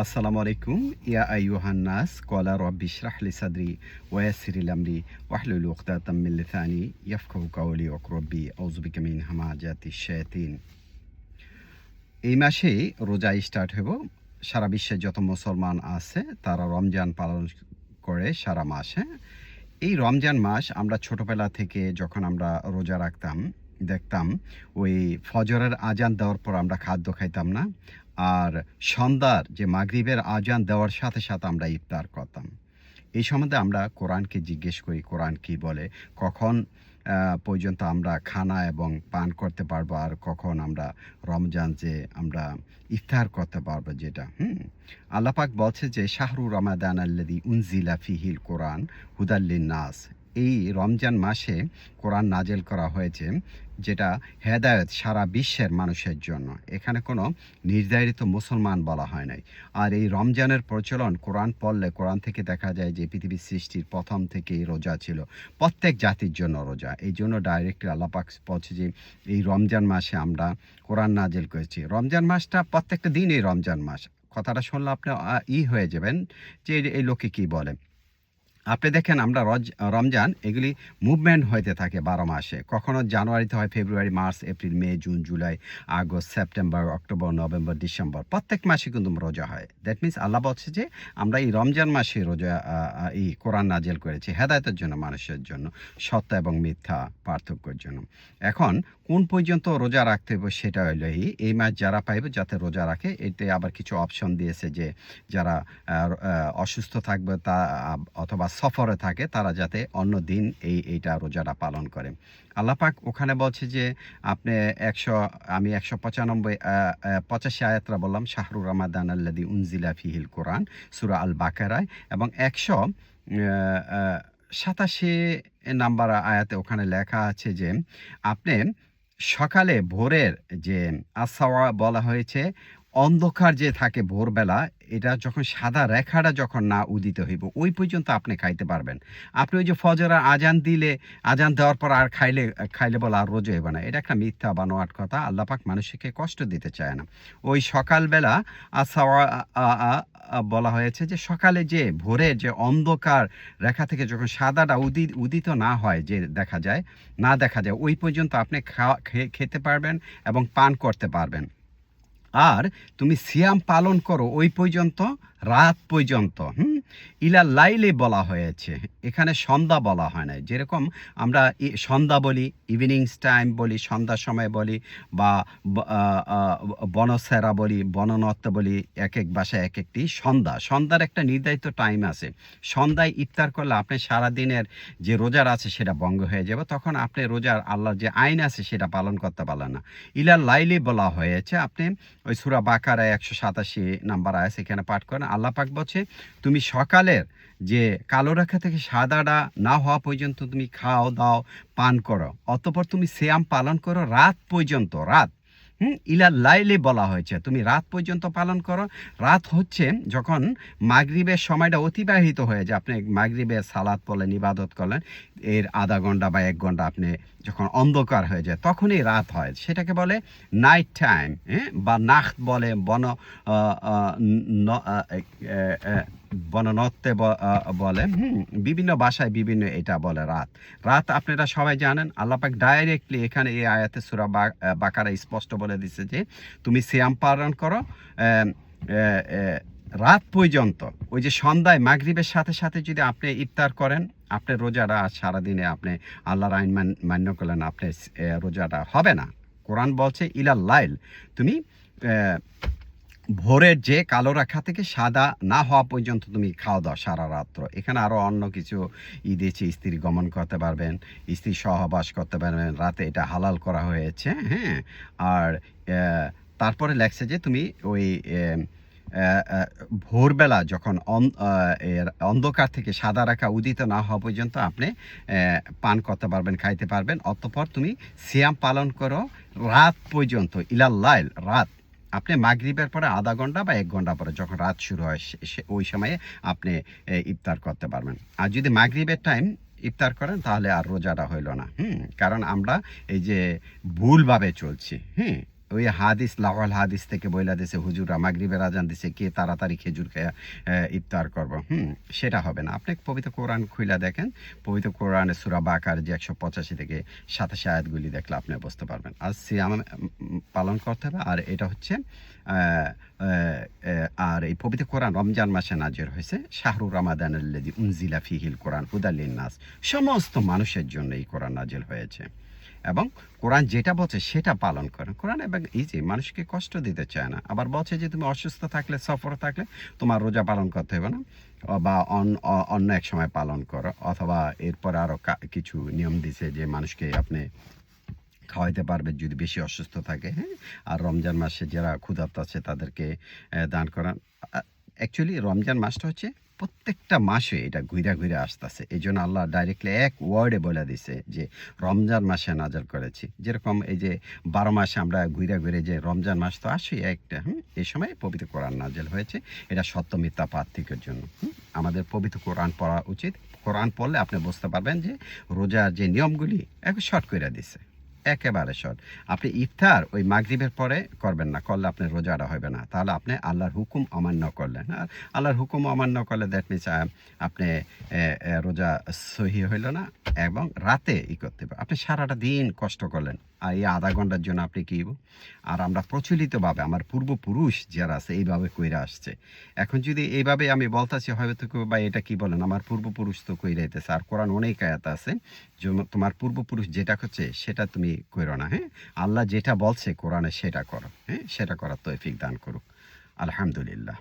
আসসালামু আলাইকুম। ইয়া আইয়ুহান নাস, ক্বালা রাব্বি ইশরাহ লি সাদরি ওয়া ইয়াসসির লি আমরি ওয়াহলুল উকদাতাম মিন লিসানি ইয়াফকাহু কাওলি ওয়া রাব্বি। আউযু বিকা মিন হামাজাতিশ শায়াতিন। এই মাসেই রোজা স্টার্ট হইব। সারা বিশ্বে যত মুসলমান আছে, তারা রমজান পালন করে সারা মাসে। এই রমজান মাস আমরা ছোটবেলা থেকে যখন আমরা রোজা রাখতাম, দেখতাম, ওই ফজরের আজান দেওয়ার পর আমরা খাদ্য খাইতাম না। আর সন্ধ্যার যে মাগরিবের আজান দেওয়ার সাথে সাথে আমরা ইফতার করতাম। এই সম্বন্ধে আমরা কোরআনকে জিজ্ঞেস করি, কোরআন কি বলে, কখন পর্যন্ত আমরা খানা এবং পান করতে পারব আর কখন আমরা রমজান যে আমরা ইফতার করতে পারব যেটা, হুম? আল্লাপাক বলছে যে, শাহরু রমাদান আল্লাদি উনজিলা ফিহিল কোরআন হুদাল্লিন নাস। এই রমজান মাসে কোরআন নাজেল করা হয়েছে, যেটা হেদায়ত সারা বিশ্বের মানুষের জন্য। এখানে কোনো নির্ধারিত মুসলমান বলা হয় নাই। আর এই রমজানের প্রচলন কোরআন পড়লে, কোরআন থেকে দেখা যায় যে পৃথিবীর সৃষ্টির প্রথম থেকেই রোজা ছিল। প্রত্যেক জাতির জন্য রোজা। এই জন্য ডাইরেক্টলি আল্লাপাক বলছে যে, এই রমজান মাসে আমরা কোরআন নাজেল করেছি। রমজান মাসটা প্রত্যেকটা দিনই রমজান মাস। কথাটা শুনলে আপনি ই হয়ে যাবেন যে এই- এই লোকে কি বলে? আপনি দেখেন আমরা রজ, রমজান, এগুলি মুভমেন্ট হইতে থাকে বারো মাসে। কখনো জানুয়ারিতে হয় ফেব্রুয়ারি, মার্চ, এপ্রিল, মে, June, July, August, September, October, November, December. প্রত্যেক মাসে কিন্তু রোজা হয়। দ্যাট মিন্স আল্লাহ বলছে যে, আমরা এই রমজান মাসে রোজা এই কোরআন নাজেল করেছি, হেদায়তের জন্য, মানুষের জন্য, সত্য এবং মিথ্যা পার্থক্যের জন্য। এখন কোন পর্যন্ত রোজা রাখতে হবে সেটা হলো এই এই মাস যারা পাইবে, যাতে রোজা রাখে, এতে আবার কিছু অপশন দিয়েছে যে, যারা অসুস্থ থাকবে, তা অথবা সফরে থাকে, তারা যাতে অন্য দিন এই, এইটা রোজাটা পালন করে। আল্লাপাক ওখানে বলছে যে, আপনি একশো, আমি একশো পঁচানব্বই পঁচাশি আয়াতরা বললাম শাহরুর রমাদান আল্লাদি উনজিলা ফিহিল কোরআন, সুরা আল বাকারায়, এবং একশো সাতাশি নাম্বার আয়াতে ওখানে লেখা আছে যে, আপনি সকালে ভোরের যে আসাওয়া বলা হয়েছে অন্ধকার যে থাকে ভোরবেলা, এটা যখন সাদা রেখাটা যখন না উদিত হইব, ওই পর্যন্ত আপনি খাইতে পারবেন। আপনি ওই যে ফজরা আজান দিলে, আজান দেওয়ার পর আর খাইলে খাইলে বলে আর রোজ হইব না। এটা একটা মিথ্যা বানোয়াট কথা আল্লাপাক মানুষকে কষ্ট দিতে চায় না। ওই সকালবেলা আসাওয়া বলা হয়েছে যে সকালে যে ভোরের যে অন্ধকার রেখা থেকে যখন সাদাটা উদিত উদিত না হয়, যে দেখা যায়, না দেখা যায়, ওই পর্যন্ত আপনি খাওয়া খেতে পারবেন এবং পান করতে পারবেন। আর তুমি সিয়াম পালন করো ওই পর্যন্ত রাত পর্যন্ত হুম? ইলা লাইলে বলা হয়েছে। এখানে সন্ধ্যা বলা হয় না যেরকম আমরা সন্ধ্যা বলি ইভিনিংস টাইম বলি, সন্ধ্যার সময় বলি, বা বনসেরা বলি বননত্ব বলি এক এক বাসায় এক একটি সন্ধ্যা। সন্ধ্যার একটা নির্ধারিত টাইম আছে। সন্ধ্যায় ইফতার করলে আপনি সারাদিনের যে রোজার আছে সেটা ভঙ্গ হয়ে যাবে। তখন আপনি রোজার আল্লাহর যে আইন আছে সেটা পালন করতে পারলেন না। ইলা লাইলে বলা হয়েছে, আপনি ওই সুরা বাকারা একশো সাতাশি নাম্বার আছে এখানে পাঠ করেন, আল্লাহ পাক বলছে, তুমি সকালের যে, কালো রেখা থেকে সাদাটা না হওয়া পর্যন্ত তুমি খাও, দাও, পান করো। অতপর তুমি শ্যাম পালন করো রাত পর্যন্ত। রাত, হুম ইলা লাইলে বলা হয়েছে। তুমি রাত পর্যন্ত পালন করো। রাত হচ্ছে যখন মাগরিবের সময়টা অতিবাহিত হয়ে যায়। আপনি মাগরিবের সালাদ পড়লেন, ইবাদত করলেন, এর আধা ঘণ্টা বা এক ঘণ্টা আপনি যখন অন্ধকার হয়ে যায়, তখনই রাত হয়। সেটাকে বলে নাইট টাইম হ্যাঁ বা নাখত বলে বন বননত্বে বলে বিভিন্ন ভাষায় বিভিন্ন এটা বলে রাত। রাত আপনারা সবাই জানেন আল্লাপাক ডাইরেক্টলি এখানে এই আয়াতে সুরা বাকারা স্পষ্ট বলে দিচ্ছে যে, তুমি শ্যাম পালন করো রাত পর্যন্ত। ওই যে সন্ধ্যায় মাগরিবের সাথে সাথে যদি আপনি ইফতার করেন, আপনার রোজাটা সারাদিনে আপনি আল্লাহর আইন মান- মান্য করলেন আপনি রোজাটা হবে না। কোরআন বলছে, ইলাল লাইল। তুমি ভোরের যে কালো রেখা থেকে সাদা না হওয়া পর্যন্ত তুমি খাওয়া দাও সারা রাত্র। এখানে আরও অন্য কিছু ই দিয়েছে স্ত্রী গমন করতে পারবেন, স্ত্রী সহবাস করতে পারবেন, রাতে এটা হালাল করা হয়েছে হ্যাঁ? আর তারপরে লেখছে যে তুমি ওই ভোরবেলা যখন অন্ধকার থেকে সাদা রেখা উদিত না হওয়া পর্যন্ত আপনি পান করতে পারবেন, খাইতে পারবেন। অতঃপর তুমি সিয়াম পালন করো রাত পর্যন্ত ইলাল্লাইল রাত। আপনি মাগরিবের পরে আধা ঘণ্টা বা এক ঘণ্টা পরে যখন রাত শুরু হয় ওই সময়ে আপনি ইফতার করতে পারবেন। আর যদি মাগরিবের টাইম ইফতার করেন, তাহলে আর রোজাটা হইল না। হুম, কারণ আমরা এই যে ভুলভাবে চলছি। হুম ওই হাদিস লাওয়াল হাদিস থেকে বইলা দিছে হুজুরা মাগরিবের আজান দিছে কে তাড়াতাড়ি খেজুর খেয়ে ইফতার করব? হুম সেটা হবে না। আপনি পবিত্র কোরআন খুইলা দেখেন পবিত্র কোরআনে সুরা বাকার যে একশো পঁচাশি থেকে সাতাশি আয়াতগুলি দেখলে আপনি বুঝতে পারবেন। আর সিয়াম উম, পালন করতে হবে। আর এটা হচ্ছে আর এই পবিত্র কোরআন রমজান মাসে নাজির হয়েছে। শাহরু রমাদান উনজিলা ফিহিল কোরআন হুদালিন নাস। সমস্ত মানুষের জন্য এই কোরআন নাজিল হয়েছে। এবং কোরআন যেটা বলছে সেটা পালন করেন। কোরআন এবং যে মানুষকে কষ্ট দিতে চায় না। আবার বলছে যে, তুমি অসুস্থ থাকলে, সফর থাকলে তোমার রোজা পালন করতে হবে না। বা অন্য এক সময় পালন করো। অথবা এরপর আরও কিছু নিয়ম দিছে যে, মানুষকে আপনি খাওয়াইতে পারবে যদি বেশি অসুস্থ থাকে হ্যাঁ? আর রমজান মাসে যারা ক্ষুধার্ত আছে তাদেরকে দান করান। অ্যাকচুয়ালি রমজান মাসটা হচ্ছে প্রত্যেকটা মাসে এটা ঘুরে ঘুরে আসতেছে। এই জন্য আল্লাহ ডাইরেক্টলি এক ওয়ার্ডে বলে দিছে যে, রমজান মাসে নাজার করেছি। যেরকম এই যে বারো মাসে আমরা ঘুরে ঘুরে যে রমজান মাস তো আসে একটা, হুম? এই সময় পবিত্র কোরআন নাজেল হয়েছে। এটা সত্য, মিথ্যা, পার্থক্যের জন্য? আমাদের পবিত্র কোরআন পড়া উচিত। কোরআন পড়লে আপনি বুঝতে পারবেন যে রোজার যে নিয়মগুলি এক শর্ট করে দিছে। একেবারে শর্ট আপনি ইফতার ওই মাগরিবের পরে করবেন না, করলে আপনি রোজাটা হবে না। তাহলে আপনি আল্লাহর হুকুম অমান্য করলেন। আর আল্লাহর হুকুম অমান্য করলে দ্যাট মিনস আপনি রোজা সহি হইল না এবং রাতে ই করতে আপনি সারাটা দিন কষ্ট করলেন। আর এই আধা ঘণ্টার জন্য আপনি কি আর আমরা প্রচলিতভাবে আমার পূর্বপুরুষ যারা আছে, এইভাবে কইরা আসছে। এখন যদি এইভাবে আমি বলতেছি, হয়তো কেউ বা এটা কি বলেন, আমার পূর্বপুরুষ তো কইরাইতেছে আর কোরআন অনেক আয়াত আছে তোমার পূর্বপুরুষ যেটা করছে, সেটা তুমি করো না হ্যাঁ? আল্লাহ যেটা বলছে, কোরআনে সেটা করো হ্যাঁ? সেটা করার তৌফিক দান করুক। আলহামদুলিল্লাহ।